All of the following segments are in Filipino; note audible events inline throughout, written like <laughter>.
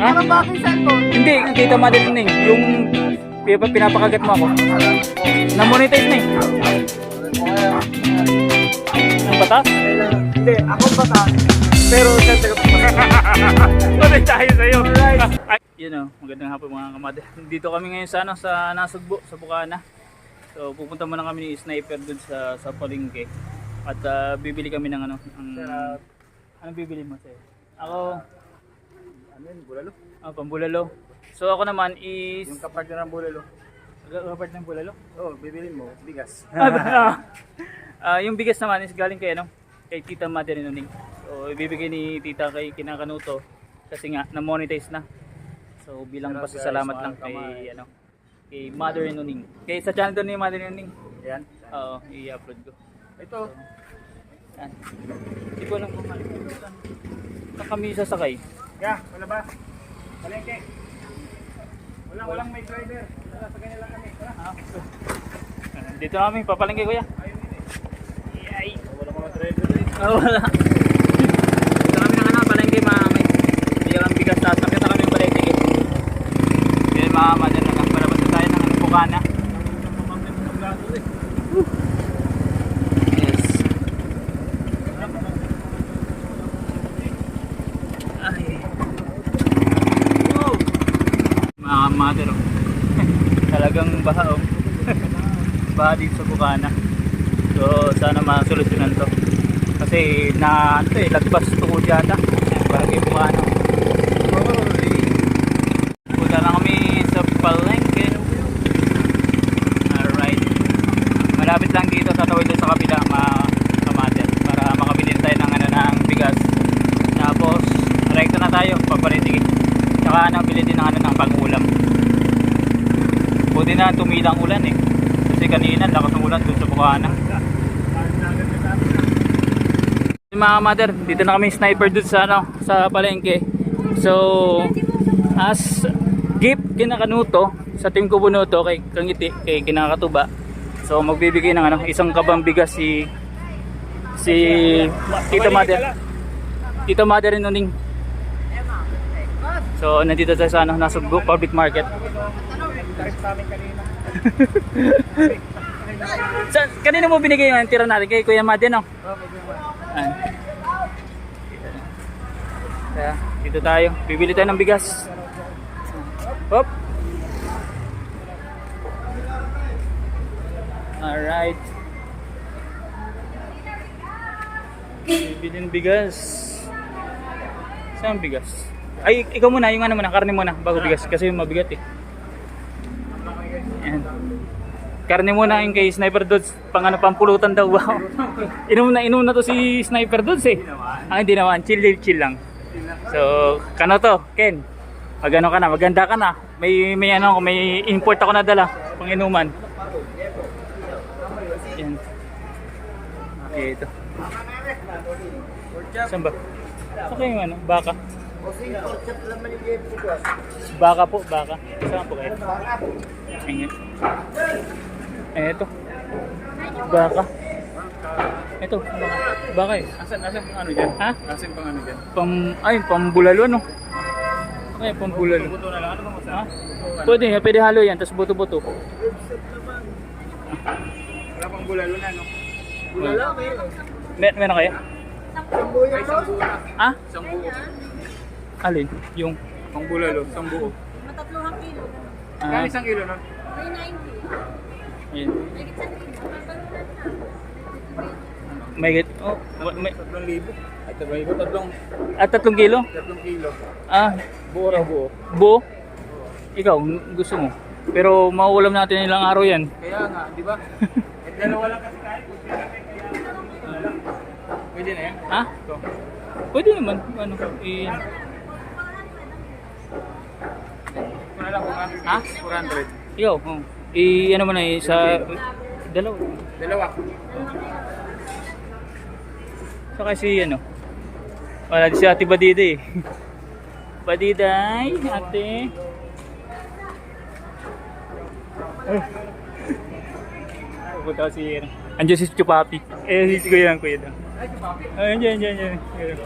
Ha? Ano ba aking cellphone? Hindi, kita mo din ning. Yung pin- pinapakagat mo ako. Na-monetize na eh. Ang batas? Hindi, ako bata. Pero sa <laughs> taga Patay tayo sa'yo. Ay, yun o, magandang hapon mga kamade. Dito kami ngayon sa, ano, sa Nasugbo, sa Bukana. So pupunta muna kami ni Sniper dun sa, sa Palengke. At ah, bibili kami ng ano, ang, anong bibili mo sa'yo? Ako, Ano yun, bulalo? ah, pambulalo. So ako naman is, Yung kapartner ng bulalo. kapart ng bulalo. Oo, oh, bibilin mo, bigas. <laughs> Ah, ah, yung bigas naman is galing kay ano, kay Tita Mother Nuning. So ibibigay ni Tita kay Kinakanuto kasi nga na-monetize na. So bilang Sarap, pasasalamat guys, lang kay kamay. ano, kay Mother Nuning. Kay sa channel to ni Mother Nuning. Yan. Oo, i-upload ko. Ito. Yan. Hindi ko alam kung ano. Saan kami sasakay? Ya, wala ba? Palengke. Walang, walang may driver. Wala, sagay na lang kami. Tara. Ah, dito kami, papalengke kuya. Ayun yun eh. Yay! Wala mga driver eh. Oh, wala. Dito kami ng ano, palengke mga may. Hindi kami bigas taas. Nakita kami yung palengke. eh. Yan mga madyan na palabas na tayo ng ano, bukana. Yes. Ay. Wow. Mga mother oh. Talagang baha oh. <laughs> baha dito sa bukana. So sana masolusyonan to. Kasi na ano eh, lagbas tukod yata. Para kay Bukano. Oy. Punta na kami sa palengke. Alright. Malapit lang dito sa tawid sa kabila mga kamater. Para makabili tayo ng ano ng bigas. Tapos rekta na tayo paparitigin. Tsaka ano, bili din ng ano ng pang-ulam. Buti na tumilang ulan eh. Kasi kanina lakas ng ulan doon sa Bukana. Mga mother, dito na kami sniper doon sa ano, sa palengke. So, as gift kinakanuto sa team ko bunuto kay Kangiti, kay Kinakatuba. So, magbibigay ng ano, isang kabang bigas si si Tita Mother. Tita Mother Nuning. So, nandito tayo sa ano, Nasugbo Public Market. Sa, kanina <laughs> mo binigay yung tira natin kay Kuya Made, no? Ayan. Kaya, dito tayo. Bibili tayo ng bigas. Hop. Alright. Bibili ng bigas. Saan bigas? Ay, ikaw muna, yung ano muna, karne muna, bago bigas. Kasi yung mabigat eh. Ayan. Karne muna yung kay Sniper Dudes, pang ano, pampulutan daw. Wow. <laughs> inom na inom na to si Sniper Dudes eh. Ah, hindi naman, chill chill lang. So, kano to, Ken? Mag ano ka na, maganda ka na. May may ano may import ako na dala, pang inuman. Yan. Okay, ito. Saan ba? Saan kayo ano? Baka? Baka po, baka. Saan po kayo? Ayan. Eh, ito. Baka. Ito, baka. Baka eh. Asan, asan pang ano dyan? Ha? Asan pang ano dyan? Pang, ay, pambulalo ano? Ay, pambulalo. Buto-buto na lang. Ano bang masarap? Ha? Pwede, pwede halo yan, tapos buto-buto. Wala pang bulalo na, no? Bulalo, meron. Mer meron kayo? Sambuyo. Ay, sambuyo. Ha? Sambuyo. Alin? Yung? Pang bulalo, sambuyo. Matatlong kilo. Ah. Kaya isang kilo, no? Ay, Ayun. May oh, may 3,000. At may tatlong At 3 ah, kilo? 3 kilo. Ah, buo raw buo. Buo? Ikaw gusto mo. Pero mauulam natin ilang araw 'yan. Kaya nga, di ba? <laughs> Eh dalawa lang kasi kahit Pwede na yan? Ha? Ito. Pwede naman. Ano? Eh... Kuna lang kung ha? 400. Yo, oh. I, ano mo na eh, sa... Dalawa. Dalawa. Saka si ano. Wala si Ate Badida eh. <laughs> Badiday, ate. Pupunta ko si ano. Andiyan si Chupapi. Eh, si Kuya lang, Kuya lang. Ay, andiyan, andiyan, andiyan.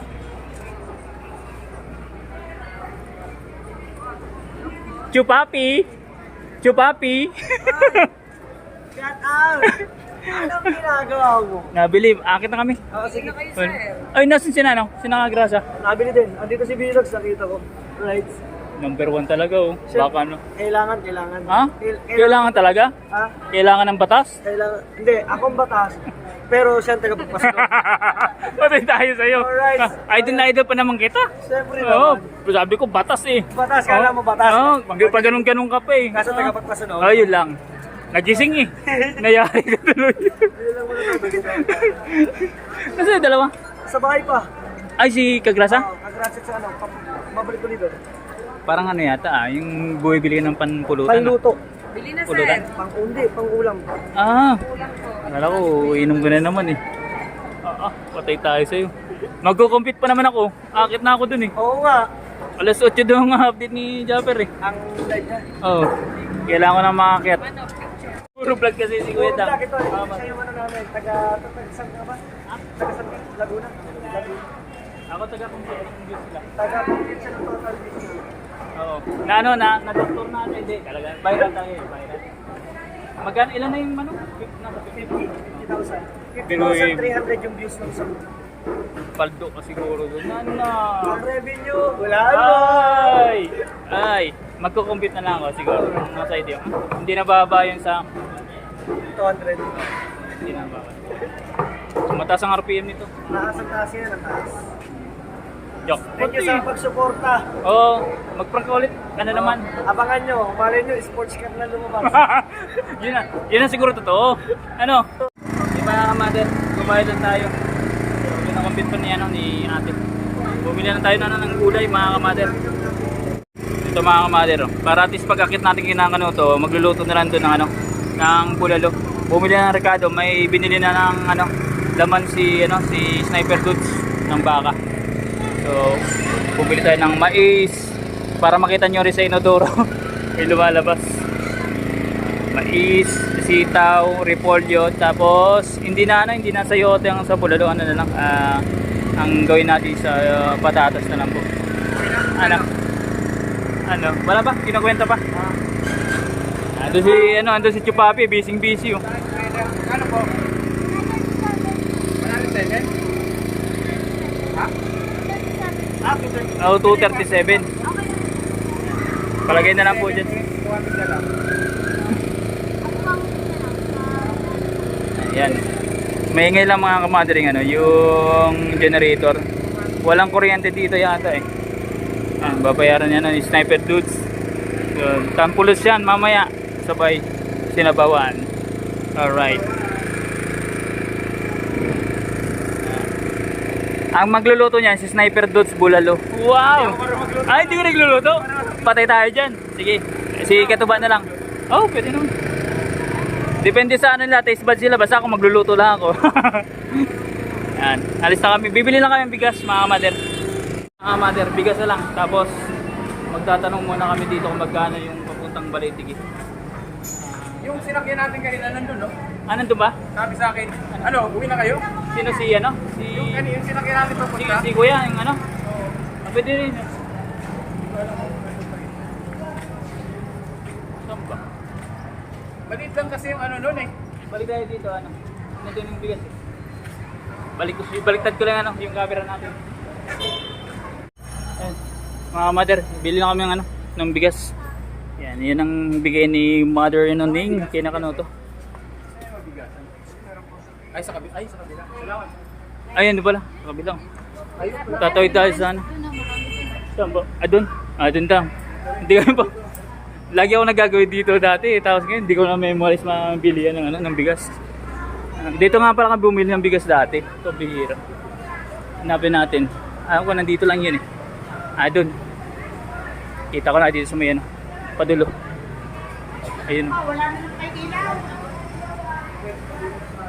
Chupapi! Chupapi! Shout out! Anong ginagawa mo? Nabili, akit na kami. Oo, sige. Ay, nasan si Nano? Si Nakagrasa? Nabili din. Andito si Bilox, nakita ko. Right. Number one talaga oh. Baka ano. Kailangan, kailangan. Ha? Kail- Kailangan talaga? Ha? Kailangan ng batas? Kailangan. Hindi, akong batas. Pero siya ang tagapagpasok. <laughs> Patay tayo sa'yo. Alright. Ah, idol na idol pa naman kita. Siyempre Oo, naman. sabi ko batas eh. Batas, kala mo batas. Oo, oh, pa ganun-ganun ka pa eh. Kaso tagapagpasunod. Oh, yun lang. Nagising eh. <laughs> Nayari ka tuloy. Yun lang muna sabi ko. Kasi dalawa. Sa bahay pa. Ay, si Kagrasa? Oo, Congrats sa ano. pa- Mabalik ko dito. Parang ano yata ah, yung bumibili ng panpulutan. ah. Panluto. Bili na Pulutan? Pang-undi, pang-ulam. Ah, akala ko, inom ko na naman eh. Ah, ah, patay tayo sa'yo. Magko-compete pa naman ako. Akit na ako dun eh. Oo nga. Alas 8 daw ang update ni Japper eh. Ang live niya. Oo. Oh, kailangan ko na makakit. Puro vlog kasi si Kuya. Black, ito. Siya yung ano namin. Taga, taga, saan ka ba? Taga saan ka? Laguna. Laguna. Ako taga-compete ng views lang. Taga, siya ng total business. Oo. Na ano na, na-doctor na natin. Hindi, talaga. Viral tayo eh, viral. Magkano, ilan na yung ano? 50,000. Binuhin. 50,300 yung views ng isang Paldo ka siguro doon. Ano na? Revenue, wala na. Ay! Ay! Magko-compete na lang ako siguro. Nasa idea. Hindi na bababa yun sa... 200. Hindi na bababa. Mataas ang RPM nito. Taas ang taas yan, ang taas. Joke. Thank you sa pagsuporta. Oo, mag-prank ka ulit. Ano naman? Abangan nyo, malay nyo, sports car na lumabas. <laughs> yun na. Yun na siguro totoo. Ano? Di ba kamader? Kumayad lang tayo. Yun ang compete pa ni, ano, ni ate. Bumili na tayo na ano, ng gulay mga kamader. Ito mga kamader. Oh. Para at least pag akit natin kinakanuto, magluluto na lang doon ng ano, ng bulalo. Bumili na ng Ricardo, may binili na ng ano, laman si ano si Sniper Dudes ng baka. So, bumili tayo ng mais para makita nyo rin sa inodoro. <laughs> may lumalabas. Mais, sitaw, repolyo, tapos hindi na ano, hindi na sayote ang sa bulalo, ano na lang, ah, ang gawin natin sa ah, patatas na lang po. Ano? Ano? Wala ba? Kinakwenta pa? Ando si ano, ando si Chupapi, busy busy oh. Ano po? 107? Ah, Oh, 237. Palagay na lang po dyan. 200 na lang. Ayan. Maingay lang mga kamadring ano, yung generator. Walang kuryente dito yata eh. Ah, babayaran niya ng sniper dudes. Yun. Tampulos yan mamaya. Sabay sinabawan. Alright. Ang magluluto niyan si Sniper Dudes Bulalo. Wow! Ay, hindi ko nagluluto. Patay tayo dyan. Sige. Si Katuba na lang. Oh, pwede naman. Depende sa ano nila, taste buds sila. Basta ako magluluto lang ako. <laughs> Yan. Alis na kami. Bibili lang kami ng bigas, mga mother. Mga mother, bigas na lang. Tapos, magtatanong muna kami dito kung magkano yung papuntang Balitigi. Yung sinakyan natin kanina nandun, no? Ah, nandun ba? Sabi sa akin, ano, uwi na kayo? Sino si, ano? Si, Yung, ano, yung sinakyan natin si, papunta? si Kuya, yung ano? Ah, pwede rin. Saan ba? Maliit lang kasi yung ano nun eh. Balik tayo dito, ano? Nandun yung bigas eh. Balik baliktad ko lang ano, yung camera natin. Ayan. Mga mother, bili na kami ng ano, ng bigas. Yan, yan ang bigay ni mother ano, Ning, kinakanoto. Ay, sa kabila. Ay, sa kabila. Salamat. Ayun, di pala, sa kabilang. Ayun. Tatawid tayo sa ano. Saan ba? Ah, doon. Ah, doon tayo. Hindi kami pa. Lagi ako nagagawin dito dati, tapos ngayon hindi ko na memorize mabili yan ng, ano, ng bigas. Ah, dito nga pala kami bumili ng bigas dati. Ito, bihira. Hanapin natin. Alam ko, nandito lang yun eh. Ah, doon. Kita ko na dito sa may ano, padulo. Ayun. Wala na ng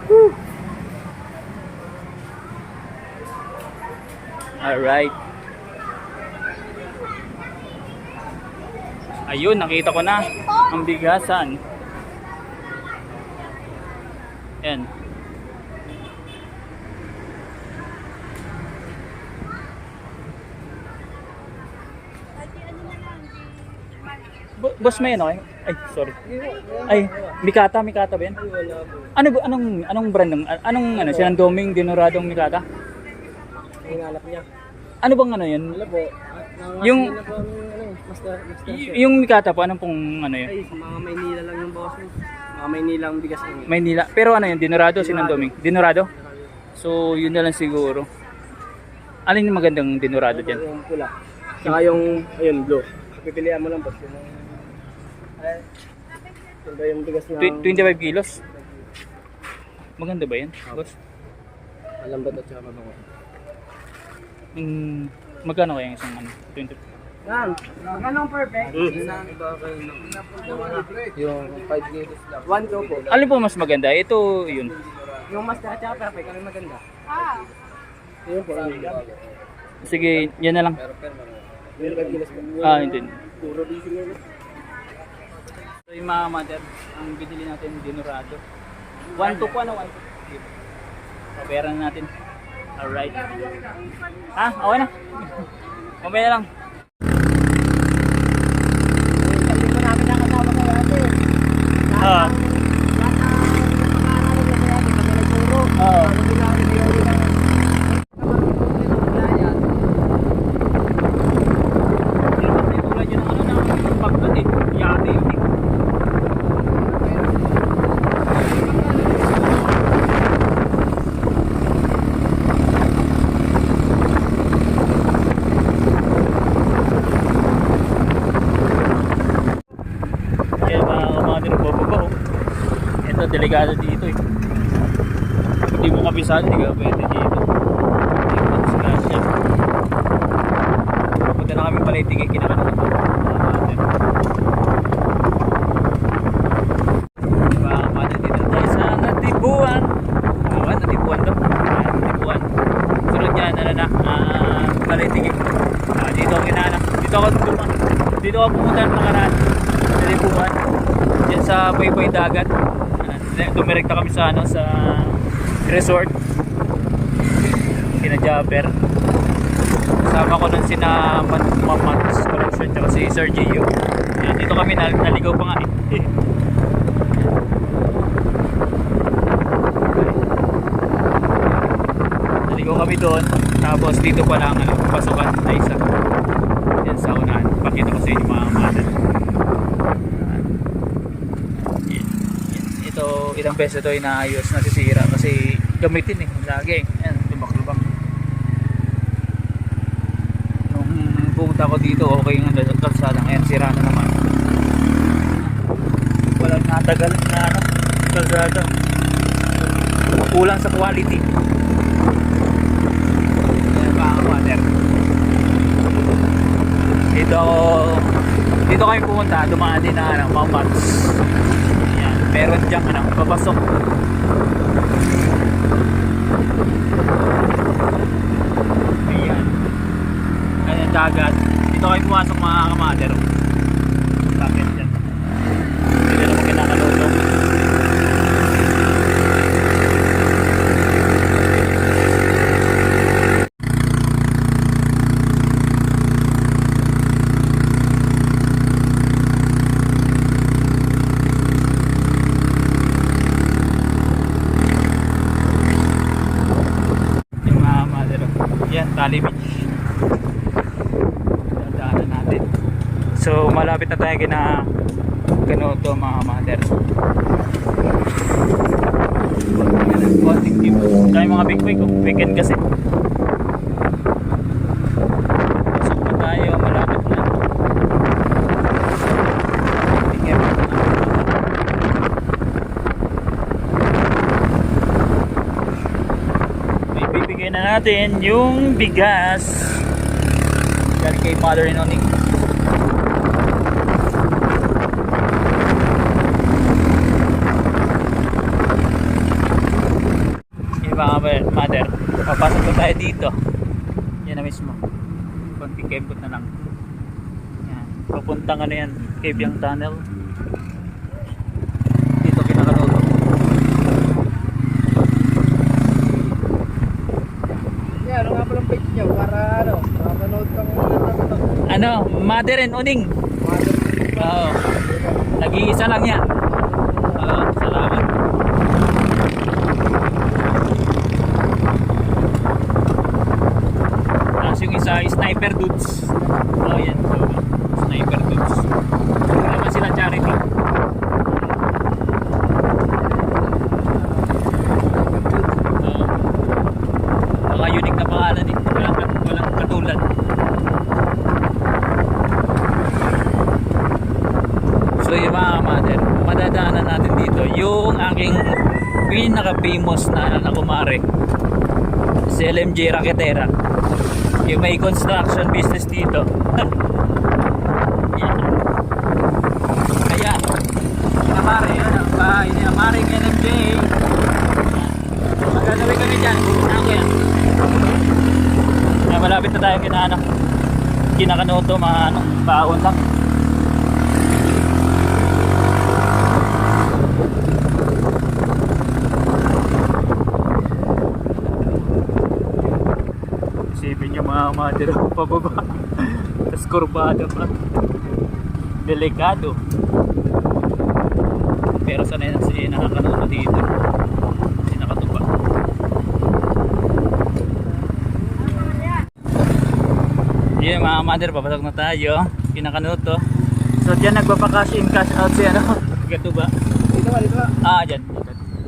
kaibigan. Alright. Ayun, nakita ko na ang bigasan. Yan. Pati ano na lang, di... Bo- boss may ano? eh? Ay, sorry. Ay, Mikata, Mikata ba yan? Ano anong, anong brand ng, anong ano, sinandoming, dinoradong Mikata? Hingalap niya. Ano bang ano yun? Wala po. Yung- master, master yung Mikata po, anong pong ano yun? Ay, sa mga Maynila lang yung boss. Mga Maynila ang bigas ng Maynila. Pero ano yun, dinorado, sinandoming? Dinorado? So, yun na lang siguro. Alin yung magandang dinorado dyan? Yung pula. Saka yung, ayun, blue. Pipilian mo lang boss. Yung, ba yung bigas ng... Tw- 25 kilos? Maganda ba yan, boss? Malambot at saka mabango. Mm, magkano kaya yung isang ano? 20? Yan. Magkano ang perfect? Isang iba kayo Yung 5 kilos lang. 1 go po. Alin po mas maganda? Ito, yun. Yung master at saka perfect, ano yung maganda? Ah. Yun po. Sige, yan na lang. Yung 5 kilos po. Ah, hindi. Puro busy So yung mga mother, ang binili natin dinorado. 1 to po ano? 1 to. Pera na natin. Alright. Ah, okay na. <laughs> Mamaya na lang. Hindi mo namin nakasama sa dati. Ah. Oo. Hindi tulad yun ang ano na pagkat eh. Yate yun eh. Kaya mga mga nagbababa oh. Ito, delikado dito eh. Pag Hindi mo kabisado, hindi ka pwede dito. Hindi ka disgrasya. Punta na kami pala itigay kinakanan ito. Dito sa ako pumunta ng nakaraan. Natibuan. Diyan sa Bayboy Dagat. Dumirekta kami sa ano sa resort. Sina Jabber. Kasama ko nun sina Mamats Collection tsaka si Sir Gio. Ayan, dito kami nal- naligaw pa nga eh. <laughs> Naligaw kami doon. Tapos dito pa lang ano, pasukan na isa. Yan sa unahan. Pakita ko sa inyo mga mother. Yan. Ito, ilang beses ito inaayos, nasisira kasi gamitin eh, lagi. Ayan, lubak-lubak. Nung pumunta ko dito, okay nga ang kalsada. Ayan, sira na naman. Walang natagal na ano, kalsada. Kulang sa quality. Ayan, mga water. Dito dito kami pumunta, dumaan din na ano, mga mats. Meron diyang ano, papasok. Ayan. Ayan, dagat. Dito kayo pumasok mga kamader. Bakit dyan? Dito naman kinakalulong. Yung mga mother. Yan, Tali Beach. Dadaanan natin. So, malapit na tayo kina Kanoto mga mother. Tayo mga big week, weekend kasi. Pasok na na. Tingnan mo. May bibigay na natin yung bigas. Galing kay Mother and Oning. Yung mga ma- mother, papasok na tayo dito. Yan na mismo. Konting kebot na lang. Yan. Papuntang ano yan, Kebyang Tunnel. Dito kinakaluto. Yeah, ano nga palang page niyo para ano, mapanood kang ano, Ano, Mother and Oning. Mother Oo. Nag-iisa lang yan. Oo, salamat. Tapos yung isa, sniper dudes. Oh, yan. So, sniper dudes. Hindi naman sila charity. Oo. Mga unique na pangalan eh. Walang, walang katulad. So yung mga mother, madadaanan natin dito yung aking pinaka-famous na nakumare si LMJ Raquetera yung may construction business dito. <laughs> Yan. kaya namare yan ang bahay ni Amaring LMJ magagawin kami dyan. Ako yan kaya malapit na tayo kina ano kinakanoto mga ano baon lang Mother pababa. <laughs> Tapos kurbado pa. Delikado. Pero sanay na si nakakanuno dito. Si nakatuba. Yeah mga mother, papasok na tayo. Kinakanuto. So dyan nagpapakash in cash out si ano. <laughs> Katuba. Dito ba, dito ba? Ah, dyan.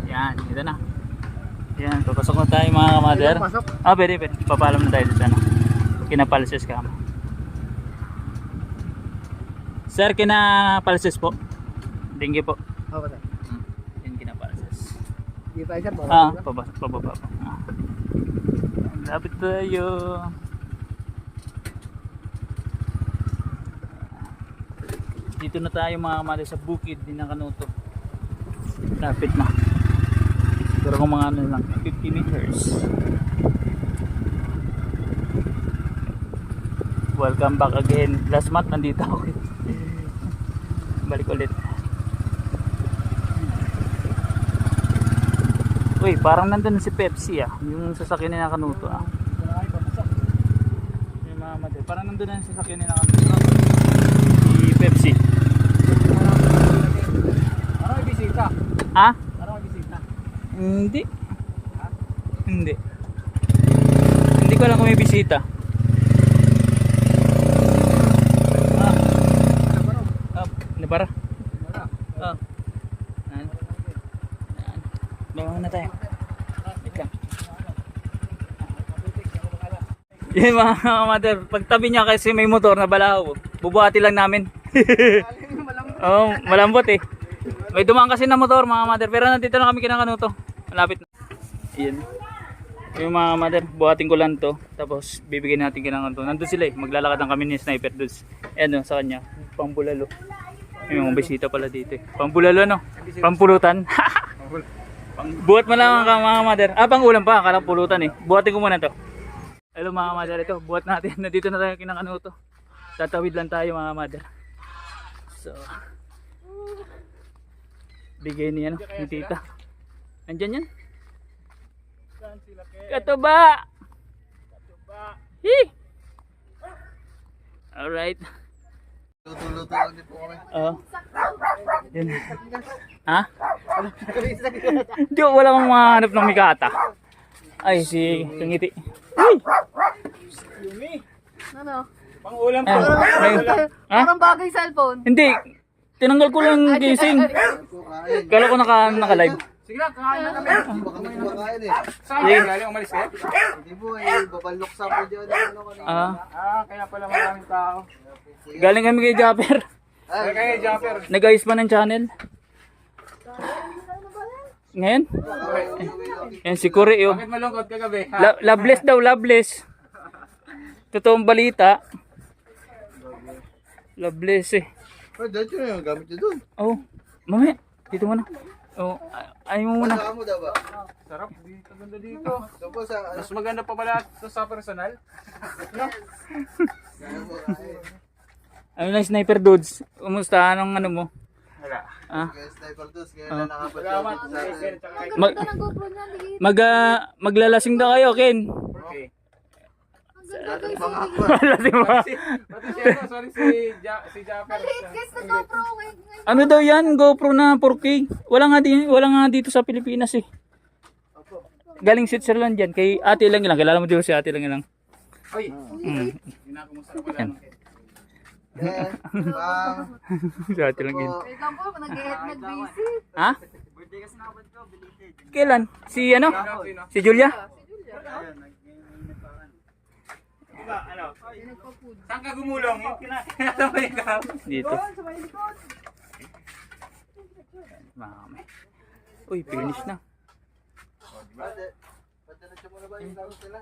Yan, ito na. Yan, papasok na tayo mga pasok? Ah, pwede, pwede. Papalam na tayo dito. Ano? Kinapalses ka mo. Sir, kinapalses po. Tinggi po. Oo, ba? Yan kinapalses. Di pa sir, Ah, ba? pababa, pababa po. Ah. Lapit tayo. Dito na tayo mga mali sa bukid din ng Kanuto. Lapit na. Pero kung mga ano lang, 50 meters. Welcome back again. Last month nandito ako. Balik ulit. Uy, parang nandun si Pepsi ah. Yung sasakyan ni Nakanuto ah. Parang nandun na yung sasakyan ni Nakanuto. Si Pepsi. Parang bisita. Ah? Parang bisita. Hindi. Hindi. Hindi ko alam kung may bisita. Ah. Ah, nabara. Ah. Yan. Yan. Bawa na tayo. Wait lang. <laughs> Yan mga mother, pagtabi niya kasi may motor na balaw, bubuhati lang namin. <laughs> Oh, malambot eh. May dumaan kasi na motor mga mother, pero nandito na kami kinakanuto. Malapit na. Iyan. Yung mga mother, buhatin ko lang to. Tapos bibigyan natin kinakanuto. Nandun sila eh, maglalakad lang kami ni sniper dudes. Ayan o, sa kanya, pambulalo. Mga bisita pala dito eh. Pambulalo no? Pampulutan. <laughs> Buhat mo lang ka mga mother. Ah, pang ulam pa, akala pulutan eh. Buhatin ko muna to. Hello mga mother, ito, buhat natin. <laughs> Nandito na tayo kinakanuto. Tatawid lang tayo mga mother. So, bigay niya no, ni tita. Nandyan yan? Katuba! Hi! Alright. Luto-luto lang din po kami. Oo. Yan. Ha? <laughs> Hindi ko wala kang mahanap ng mikata. Ay, si Kangiti. Uy! Ano? Pang ulam Ayan. Ay, ha? Parang bagay cellphone. Hindi. Tinanggal ko lang gising. Kala ko naka, naka-live. Sige na, kakain na kami. Hindi ba kami kumakain eh. Saan kayo galing? Umalis kayo? Hindi po eh, babalok sa po dyan. Ano kanina. Ah, Ah, kaya pala maraming tao. galing kami kay Japper. Kaya kayo, Jumper. Nag-ayos pa ng channel. Ngayon? Yan si Kuri oh. Bakit malungkot kagabi? La- loveless daw, loveless. Totoong balita. Loveless eh. Pero dahil yun yung gamit nyo dun. Oh, mamaya. Dito muna. Oh, ay- ayaw mo muna. Saan mo daw ba? Sarap, dito ganda dito. Doon po sa, ano, Mas maganda pa pala ito sa personal. ano ay, Ano na sniper dudes? Kumusta? Anong ano mo? Wala. Ah, Salamat. kay- mag, ah, maglalasing daw kayo, Ken. Okay. Oh. Ano, sorry si ja, si Japper. Ano daw yan? GoPro na 4K. Wala nga, di, wala nga dito sa Pilipinas eh. Galing Switzerland yan. Kay ate lang ilang. Kilala mo di ba si ate lang ilang? Oy, Mm. Yan. Eh, <laughs> ah, <laughs> si ate lang yun. Wait lang po, nag-get nag-visit. Ha? birthday kasi nakapad ko, belated. Kailan? Si ano? Sino? Si Julia? Diba, ano? Saan ka gumulong? Yung <laughs> kahapon. Dito. Mami. Uy, finish na. Pwede, pwede na siya muna ba yung laro sila?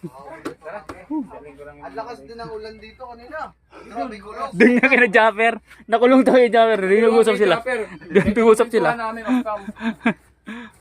Ang lakas din ng ulan dito kanina. Grabe gulong. Doon nga kina Japper. Nakulong tayo kay Japper. Doon nag-usap sila. Doon nag-usap sila. Namin cam. <laughs>